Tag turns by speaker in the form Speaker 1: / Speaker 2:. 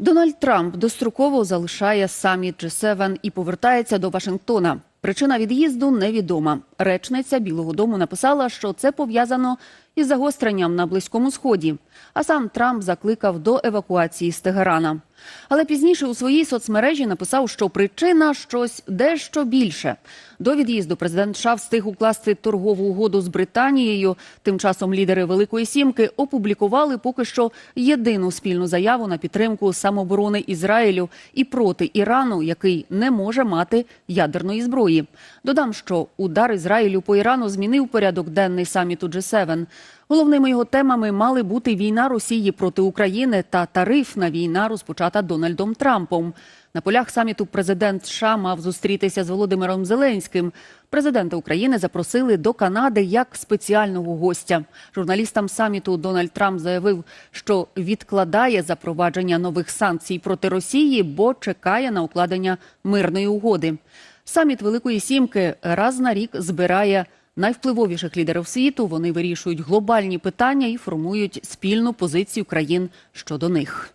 Speaker 1: Дональд Трамп достроково залишає саміт G7 і повертається до Вашингтона. Причина від'їзду невідома. Речниця Білого Дому написала, що це пов'язано із загостренням на Близькому Сході. А сам Трамп закликав до евакуації з Тегерана. Але пізніше у своїй соцмережі написав, що причина щось дещо більше. До від'їзду президент США встиг укласти торгову угоду з Британією. Тим часом лідери Великої Сімки опублікували поки що єдину спільну заяву на підтримку самооборони Ізраїлю і проти Ірану, який не може мати ядерної зброї. Додам, що удар Ізраїлю по Ірану змінив порядок денний саміту G7. Головними його темами мали бути війна Росії проти України та тарифна війна, розпочата Дональдом Трампом. На полях саміту президент США мав зустрітися з Володимиром Зеленським. Президента України запросили до Канади як спеціального гостя. Журналістам саміту Дональд Трамп заявив, що відкладає запровадження нових санкцій проти Росії, бо чекає на укладення мирної угоди. Саміт Великої Сімки раз на рік збирає найвпливовіших лідерів світу. Вони вирішують глобальні питання і формують спільну позицію країн щодо них.